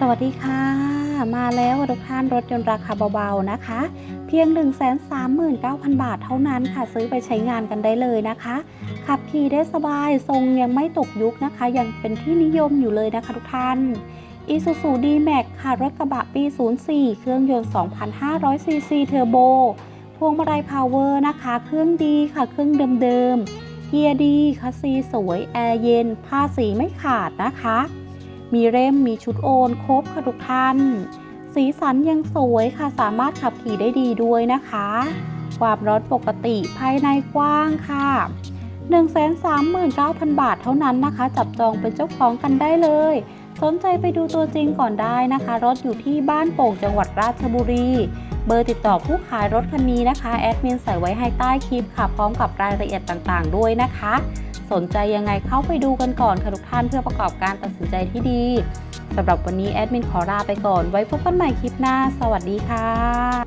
สวัสดีค่ะ มาแล้วทุกท่านรถยนต์ราคาเบาๆนะคะ เพียง 139,000 บาทเท่านั้นค่ะซื้อไปใช้งานกันได้เลยนะคะ ขับขี่ได้สบายทรงยังไม่ตกยุคนะคะ ยังเป็นที่นิยมอยู่เลยนะคะทุกท่าน Isuzu D-Max ค่ะ รถกระบะปี 04 เครื่องยนต์ 2,500ซีซีเทอร์โบ พวงมาลัยพาวเวอร์นะคะ เครื่องดีค่ะเครื่องเดิมๆเกียร์ดีคัสซีสวยแอร์เย็นผ้าสีไม่ขาดนะคะ มีเร่มมีชุดโอนครบค่ะทุกท่าน สีสันยังสวยค่ะสามารถขับขี่ได้ดีด้วยนะคะ ความร้อนปกติภายในกว้างค่ะ139,000 บาทเท่านั้นนะคะ จับจองเป็นเจ้าของกันได้เลย สนใจไปดูตัวจริงก่อนได้นะคะ รถอยู่ที่บ้านโป่งจังหวัดราชบุรี เบอร์ติดต่อผู้ขายรถคันนี้นะคะแอดมินใส่ไว้ให้ใต้คลิปค่ะ พร้อมกับรายละเอียดต่างๆ ด้วยนะคะ สนใจยังไงเข้าไปดูกันก่อนค่ะทุกท่านเพื่อประกอบการตัดสินใจที่ดีสำหรับวันนี้แอดมินขอลาไปก่อน ไว้พบกันใหม่คลิปหน้า สวัสดีค่ะ